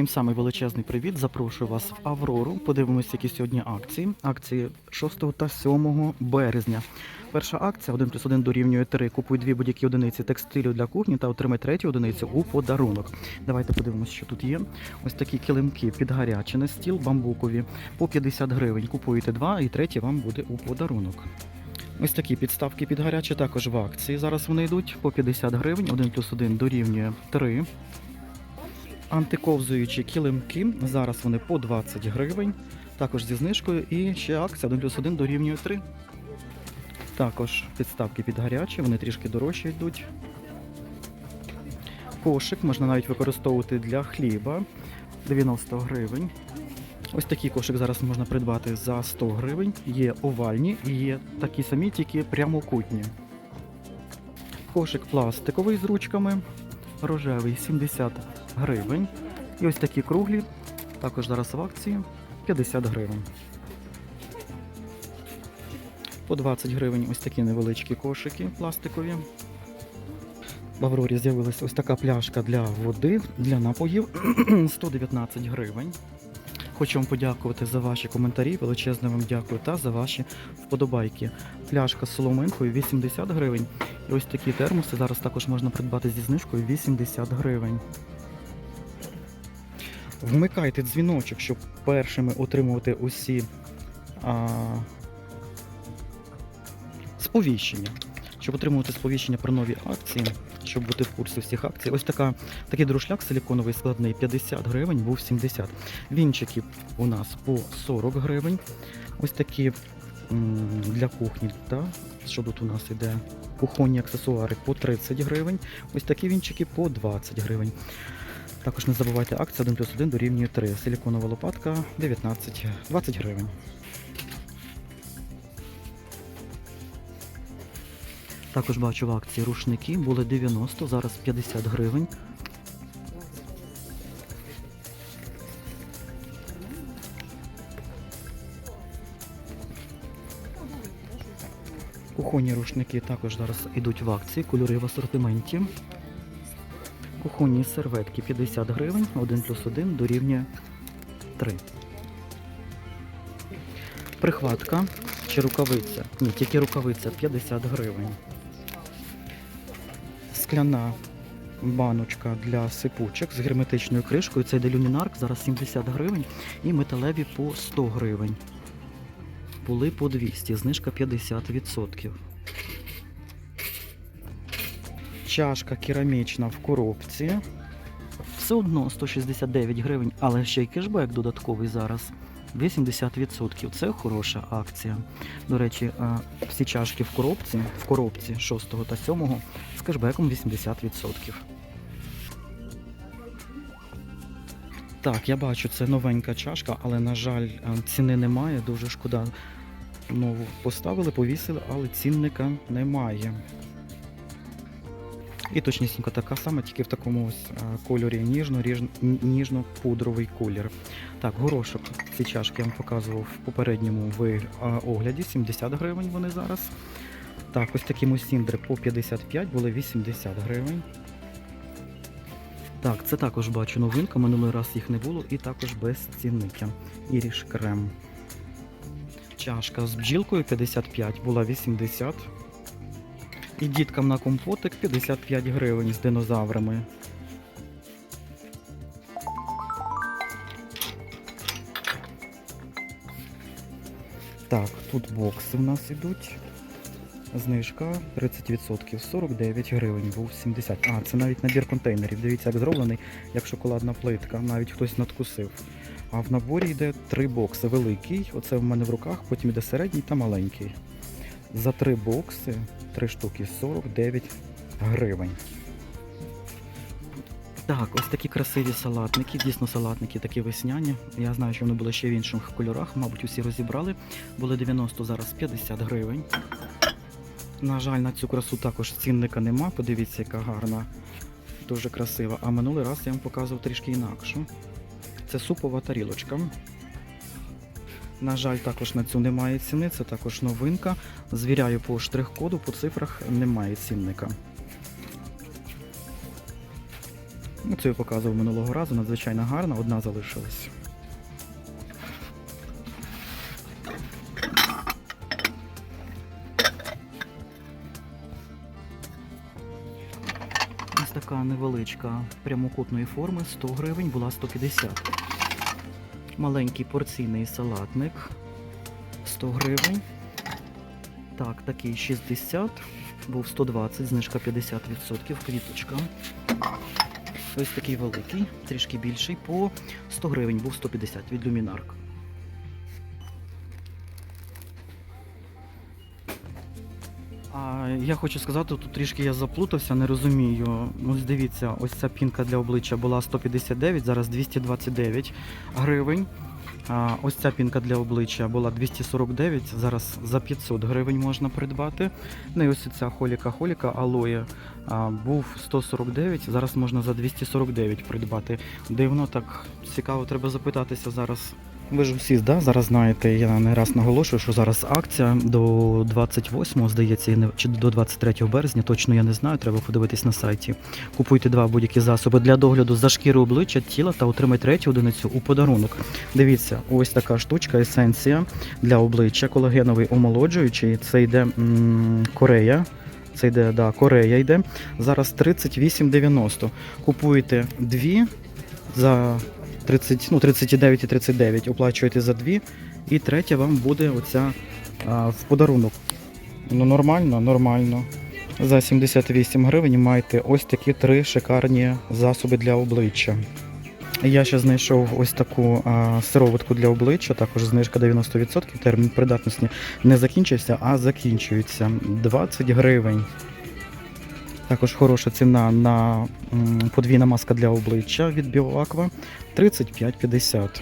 Всім самий величезний привіт. Запрошую вас в Аврору. Подивимося, які сьогодні акції. Акції 6 та 7 березня. Перша акція 1 плюс 1 дорівнює 3. Купуй дві будь-які одиниці текстилю для кухні та отримай третю одиницю у подарунок. Давайте подивимося, що тут є. Ось такі килимки під гарячий стіл, бамбукові по 50 гривень. Купуєте два і третє вам буде у подарунок. Ось такі підставки під гаряче також в акції. Зараз вони йдуть по 50 гривень. 1 плюс 1 дорівнює 3. Антиковзуючі килимки. Зараз вони по 20 гривень. Також зі знижкою. І ще акція 1 плюс 1 дорівнює 3. Також підставки під гарячі, вони трішки дорожче йдуть. Кошик можна навіть використовувати для хліба 90 гривень. Ось такий кошик зараз можна придбати за 100 гривень. Є овальні і є такі самі, тільки прямокутні. Кошик пластиковий з ручками, рожевий 70 гривень. І ось такі круглі, також зараз в акції 50 гривень. По 20 гривень ось такі невеличкі кошики пластикові. В Аврорі з'явилася ось така пляшка для води, для напоїв 119 гривень. Хочу вам подякувати за ваші коментарі, величезне вам дякую та за ваші вподобайки. Пляшка з соломинкою 80 гривень. І ось такі термоси зараз також можна придбати зі знижкою 80 гривень. Вмикайте дзвіночок, щоб першими отримувати усі а, сповіщення. Щоб отримувати сповіщення про нові акції, щоб бути в курсі всіх акцій. Ось така, такий друшляк силіконовий складний 50 гривень, був 70. Вінчики у нас по 40 гривень. Ось такі для кухні, та, що тут у нас іде, кухонні аксесуари по 30 гривень. Ось такі вінчики по 20 гривень. Також не забувайте акція 1 плюс 1 дорівнює 3. Силіконова лопатка 19, 20 гривень. Також бачу в акції рушники, були 90, зараз 50 гривень. Кухонні рушники також зараз йдуть в акції, кольори в асортименті. Кухонні серветки 50 гривень, 1 плюс 1 дорівнює 3. Прихватка чи рукавиця? Ні, тільки рукавиця 50 гривень. Скляна баночка для сипучок з герметичною кришкою. Це йде люмінарк, зараз 70 гривень. І металеві по 100 гривень. Були по 200, знижка 50%. Чашка керамічна в коробці. Все одно 169 гривень, але ще й кешбек додатковий зараз. 80%. Це хороша акція. До речі, е, всі чашки в коробці, в коробці 6 та 7 з кешбеком 80%. Так, я бачу, це новенька чашка, але, на жаль, е, ціни немає. Дуже шкода. Нову поставили, повісили, але цінника немає. І точнісінько така сама, тільки в такому ось кольорі ніжно-ніжно-пудровий колір. Так, горошок ці чашки я вам показував в попередньому огляді. 70 гривень вони зараз. Так, ось такі мусіндри по 55 були 80 гривень. Так, це також бачу новинка, минулий раз їх не було, і також без цінника. Іріш крем. Чашка з бджілкою 55 була 80. І діткам на компотик 55 гривень з динозаврами. Так, тут бокси в нас ідуть. Знижка 30%, 49 гривень, був 70. А, це навіть набір контейнерів. Дивіться, як зроблений, як шоколадна плитка. Навіть хтось надкусив. А в наборі йде три бокси. Великий, оце в мене в руках, потім йде середній та маленький. За три бокси, три штуки 49 гривень. Так, ось такі красиві салатники, дійсно салатники такі весняні. Я знаю, що вони були ще в інших кольорах, мабуть, усі розібрали. Були 90, зараз 50 гривень. На жаль, на цю красу також цінника нема. Подивіться, яка гарна, дуже красива. А минулий раз я вам показував трішки інакшу. Це супова тарілочка. На жаль, також на цю немає ціни, це також новинка. Звіряю по штрих-коду, по цифрах немає цінника. Ну, Цю я показував минулого разу, надзвичайно гарна, одна залишилась. Ось така невеличка прямокутної форми 100 гривень, була 150. Маленький порційний салатник 100 гривень. Так, такий 60, був 120, знижка 50%, квіточка. Ось такий великий, трішки більший, по 100 гривень, був 150 від Люмінарк. Я хочу сказати, тут трішки я заплутався, не розумію. Ось дивіться, ось ця пінка для обличчя була 159, зараз 229 гривень. Ось ця пінка для обличчя була 249, зараз за 500 гривень можна придбати. Ну і ось ця холіка-холіка алоє був 149, зараз можна за 249 придбати. Дивно, так цікаво, треба запитатися зараз. Ви ж всі да, зараз знаєте, я не раз наголошую, що зараз акція до 28, здається, чи до 23 березня, точно я не знаю, треба подивитись на сайті. Купуйте два будь-які засоби для догляду за шкірою обличчя, тіла та отримайте третю одиницю у подарунок. Дивіться, ось така штучка, есенція для обличчя, колагеновий омолоджуючий. Це йде м, Корея. Це йде, да, Корея йде. Зараз 38,90. Купуєте дві за 30, ну, 39 і 39, оплачуєте за дві, і третя вам буде оця а, в подарунок. Ну, нормально, нормально. За 78 гривень маєте ось такі три шикарні засоби для обличчя. Я ще знайшов ось таку а, сироватку для обличчя, також знижка 90%, термін придатності не закінчився, а закінчується 20 гривень. Також хороша ціна на подвійна маска для обличчя від BioAqua 35,50.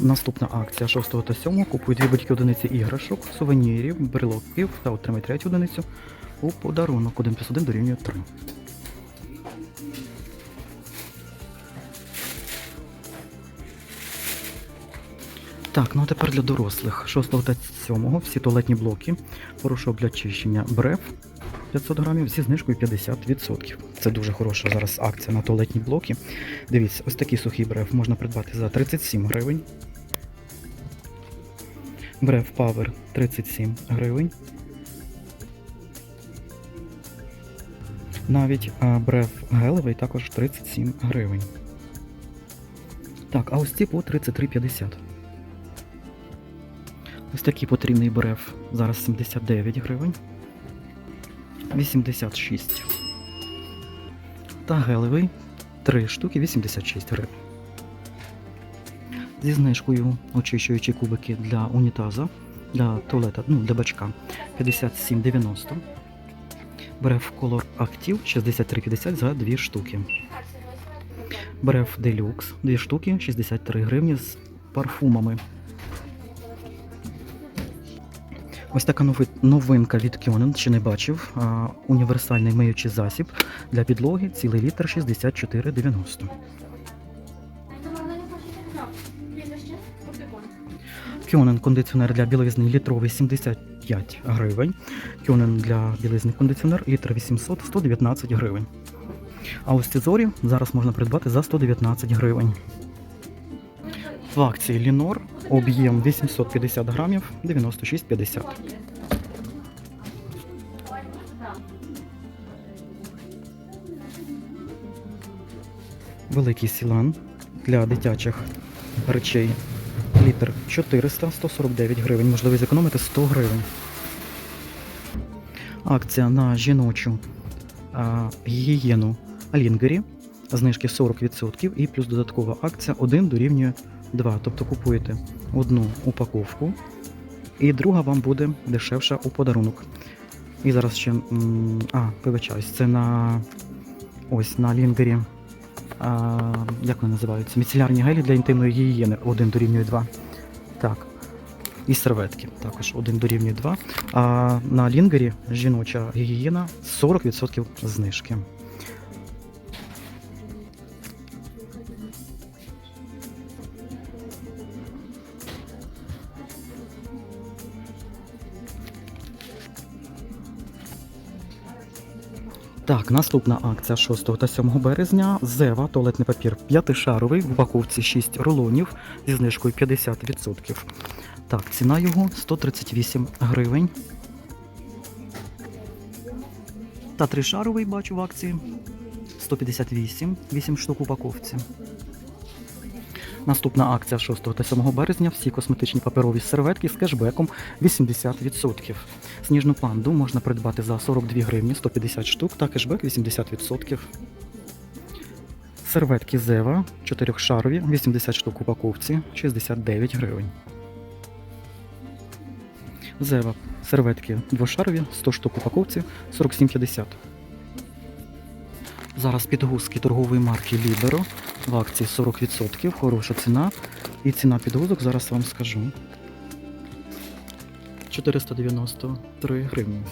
Наступна акція 6 та 7. Купуй дві будь-які одиниці іграшок, сувенірів, брелоків та отримай третю одиницю у подарунок. 1 плюс 1 дорівнює 3. Так, ну а тепер для дорослих. 6 та 7 всі туалетні блоки, порошок для очищення бреф 500 грамів зі знижкою 50%. Це дуже хороша зараз акція на туалетні блоки. Дивіться, ось такий сухий бреф можна придбати за 37 гривень. Бреф Power 37 гривень. Навіть а, бреф гелевий також 37 гривень. Так, а ось ці по 33,50. Ось такий потрібний бреф зараз 79 гривень. 86. Та гелевий 3 штуки 86 гривень. Зі знижкою очищуючі кубики для унітаза, для туалета, ну, для бачка 57,90. Бреф Color Active 63,50 за 2 штуки. Бреф Deluxe 2 штуки 63 гривні з парфумами. Ось така новинка від Кьонен, чи не бачив. Універсальний миючий засіб для підлоги, цілий літр 64,90. Кьонен кондиціонер для білизни літровий 75 гривень. Кьонен для білизни кондиціонер літр 800 119 гривень. А ось ці зорі зараз можна придбати за 119 гривень. В акції Лінор об'єм 850 грамів 96,50. Великий сілан для дитячих речей. Літр 400 149 гривень. Можливо, зекономити 100 гривень. Акція на жіночу а, гігієну Алінгері. Знижки 40% і плюс додаткова акція 1 дорівнює 2. Тобто купуєте одну упаковку, і друга вам буде дешевша у подарунок. І зараз ще. А, вибачаюсь, це на ось на лінгері. А, як вони називаються? Міцелярні гелі для інтимної гігієни 1 дорівнює 2. Так. І серветки також 1 дорівнює 2. А на лінгері жіноча гігієна 40% знижки. Так, наступна акція 6 та 7 березня. Зева, туалетний папір п'ятишаровий, в упаковці 6 рулонів зі знижкою 50%. Так, ціна його 138 гривень. Та тришаровий бачу в акції 158, 8 штук упаковці. Наступна акція 6 та 7 березня. Всі косметичні паперові серветки з кешбеком 80%. Сніжну панду можна придбати за 42 гривні 150 штук та кешбек 80%. Серветки Зева 4-шарові, 80 штук упаковці, 69 гривень. Зева серветки двошарові, 100 штук упаковці, 47,50. Зараз підгузки торгової марки Libero в акції 40%, хороша ціна. І ціна підгузок зараз вам скажу. 493 гривні.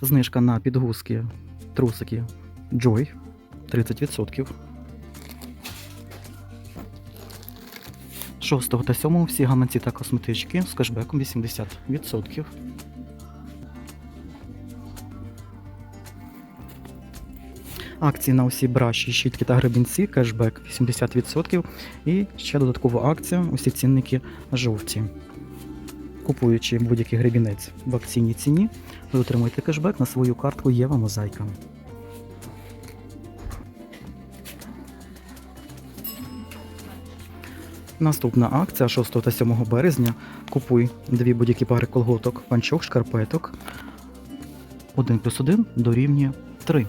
Знижка на підгузки трусики Joy 30%. 6 та 7 всі гаманці та косметички з кешбеком 80%. Акції на усі браші, щітки та гребінці, кешбек 80%. І ще додаткова акція, усі цінники жовті. Купуючи будь-який гребінець в акційній ціні, ви отримуєте кешбек на свою картку Єва Мозаїка. Наступна акція 6 та 7 березня. Купуй дві будь-які пари колготок, панчох, шкарпеток. 1 плюс 1 дорівнює 3.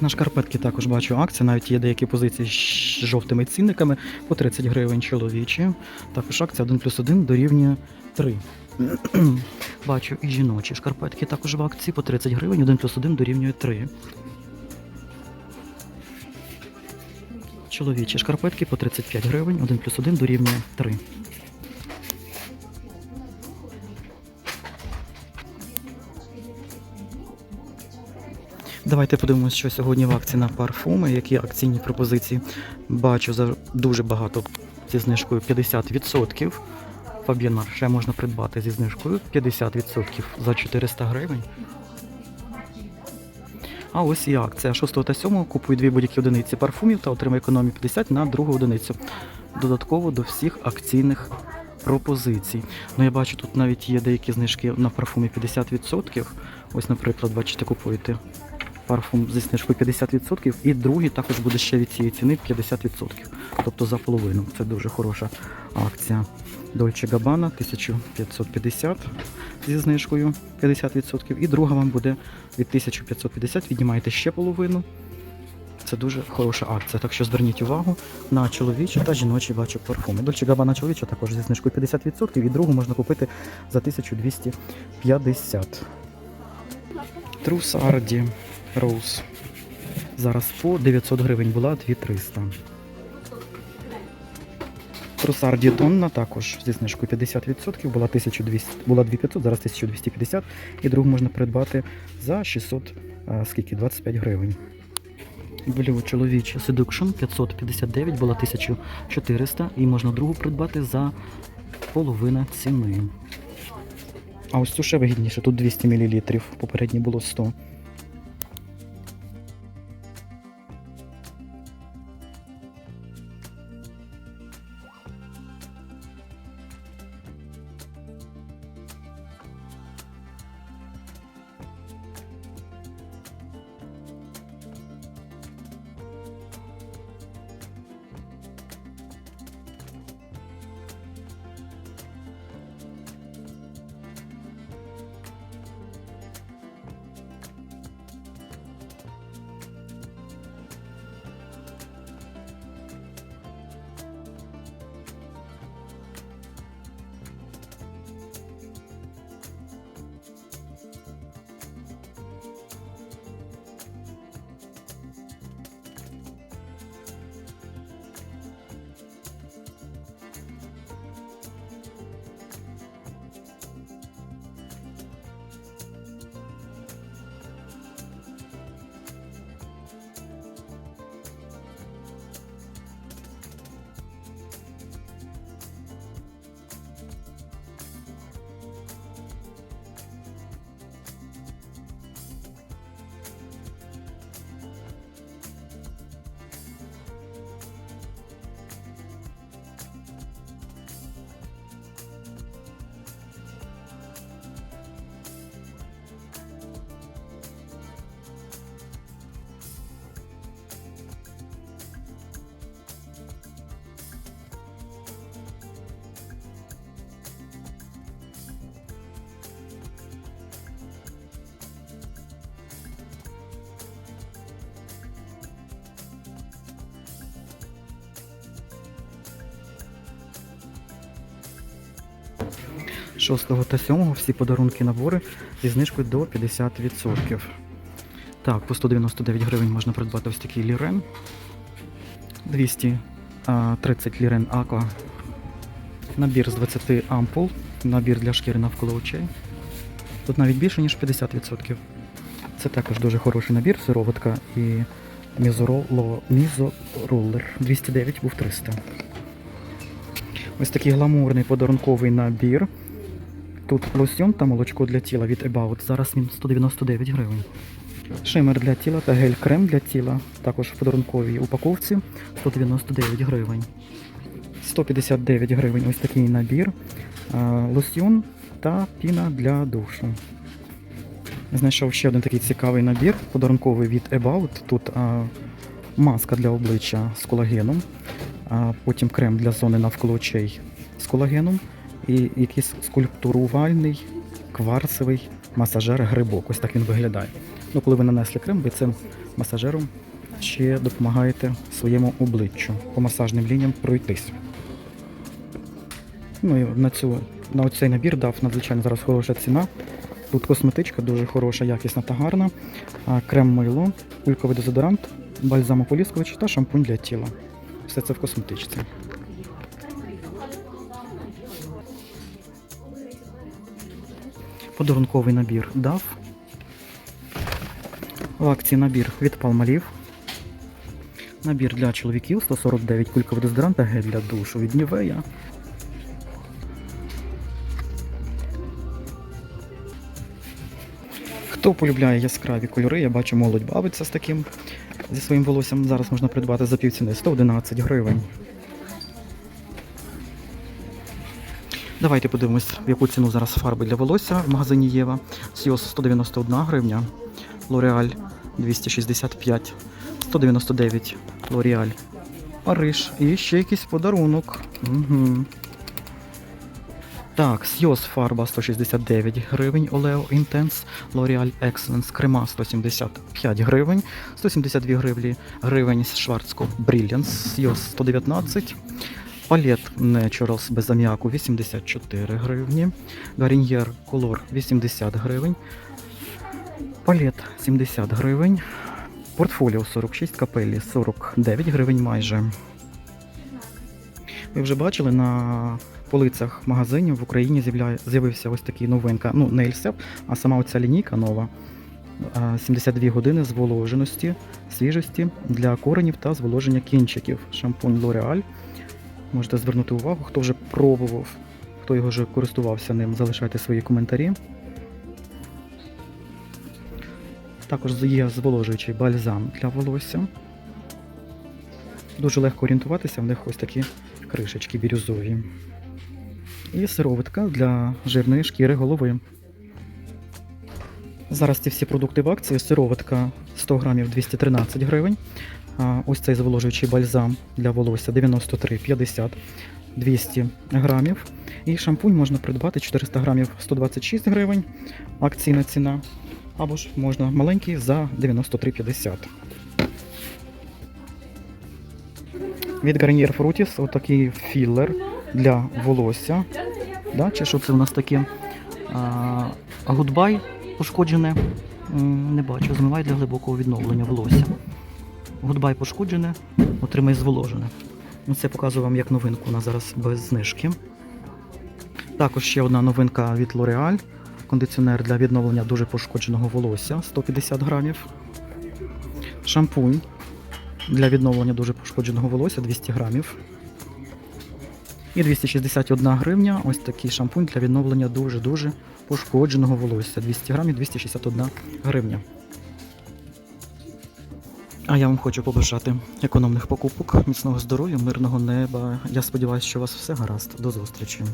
На шкарпетки також бачу акції, навіть є деякі позиції з жовтими цінниками по 30 гривень чоловічі. Також акція 1 плюс 1 дорівнює 3. Бачу і жіночі шкарпетки також в акції по 30 гривень, 1 плюс 1 дорівнює 3. Чоловічі шкарпетки по 35 гривень, 1 плюс 1 дорівнює 3. Давайте подивимося, що сьогодні в акції на парфуми, які акційні пропозиції. Бачу за дуже багато зі знижкою 50%. Фаб'єнар ще можна придбати зі знижкою 50% за 400 гривень. А ось і акція 6 та 7 купуй дві будь-які одиниці парфумів та отримай економію 50 на другу одиницю. Додатково до всіх акційних пропозицій. Ну я бачу, тут навіть є деякі знижки на парфумі 50%. Ось, наприклад, бачите, купуєте парфум зі знижкою 50%, і другий також буде ще від цієї ціни 50%. Тобто за половину. Це дуже хороша акція. Dolce Gabbana 1550 зі знижкою 50%. І друга вам буде від 1550, віднімаєте ще половину. Це дуже хороша акція. Так що зверніть увагу на чоловічі та жіночі бачу парфуми. Dolce Gabbana чоловіча також зі знижкою 50%, і другу можна купити за 1250. Трусарді Роуз. Зараз по 900 гривень була 2300. Трусарді тонна також зі знижкою 50%, була 1200, була 2500, зараз 1250 і другу можна придбати за 600, а, скільки, 25 гривень. Блю чоловічі Seduction 559, була 1400 і можна другу придбати за половина ціни. А ось ще вигідніше, тут 200 мл, попереднє було 100. 6 та 7 всі подарунки набори зі знижкою до 50%. Так, по 199 гривень можна придбати ось такий лірен. 230 лірен Аква. Набір з 20 ампул. Набір для шкіри навколо очей. Тут навіть більше, ніж 50%. Це також дуже хороший набір, сироватка і мізороллер. 209 був 300. Ось такий гламурний подарунковий набір. Тут лосьон та молочко для тіла від About. Зараз він 199 гривень. Шимер для тіла та гель-крем для тіла. Також в подарунковій упаковці 199 гривень. 159 гривень ось такий набір. А, Лосьон та піна для душу. Знайшов ще один такий цікавий набір, подарунковий від About. Тут а, маска для обличчя з колагеном, потім крем для зони навколо очей з колагеном і якийсь скульптурувальний кварцевий масажер грибок. Ось так він виглядає. Ну, коли ви нанесли крем, ви цим масажером ще допомагаєте своєму обличчю по масажним лініям пройтись. Ну і на цю на оцей набір дав надзвичайно зараз хороша ціна. Тут косметичка дуже хороша, якісна та гарна. Крем мило, кульковий дезодорант, бальзам ополіскувач та шампунь для тіла. Все це в косметичці. Подарунковий набір дав. В акції набір від Palmolive. Набір для чоловіків 149 кульковий дезодорант та гель для душу від Нівея. Хто полюбляє яскраві кольори, я бачу, молодь бавиться з таким зі своїм волоссям. Зараз можна придбати за півціни 111 гривень. Давайте подивимось, в яку ціну зараз фарби для волосся в магазині Єва. Сіос 191 гривня, L'Oreal 265, 199 L'Oreal Париж. І ще якийсь подарунок. Угу. Так, Сйоз фарба 169 гривень, Oleo Intense, L'Oreal Excellence крема 175 гривень, 172 гривні, гривень Шварцко Brilliance, Сйоз 119, Палет Naturals без аміаку 84 гривні, Garnier Color 80 гривень, Палет 70 гривень, Портфоліо 46, Капеллі 49 гривень майже. Ви вже бачили на полицях магазинів в Україні з'явився ось такий новинка. Ну, не а сама оця лінійка нова. 72 години зволоженості, свіжості для коренів та зволоження кінчиків. Шампунь L'Oreal. Можете звернути увагу, хто вже пробував, хто його вже користувався ним, залишайте свої коментарі. Також є зволожуючий бальзам для волосся. Дуже легко орієнтуватися, в них ось такі кришечки бірюзові. І сироватка для жирної шкіри голови. Зараз ці всі продукти в акції. Сироватка 100 грамів 213 гривень. Ось цей зволожуючий бальзам для волосся 93,50 200 грамів. І шампунь можна придбати 400 грамів 126 гривень. Акційна ціна. Або ж можна маленький за 93,50. Від Garnier Frutis отакий філер для волосся. Да? Чи що це у нас таке? Гудбай пошкоджене. Не бачу, змивай для глибокого відновлення волосся. Гудбай пошкоджене, отримай зволожене. Ну, Це показую вам як новинку, вона зараз без знижки. Також ще одна новинка від L'Oreal. Кондиціонер для відновлення дуже пошкодженого волосся 150 грамів. Шампунь для відновлення дуже пошкодженого волосся 200 грамів. І 261 гривня. Ось такий шампунь для відновлення дуже-дуже пошкодженого волосся. 200 грамів 261 гривня. А я вам хочу побажати економних покупок, міцного здоров'я, мирного неба. Я сподіваюся, що у вас все гаразд. До зустрічі.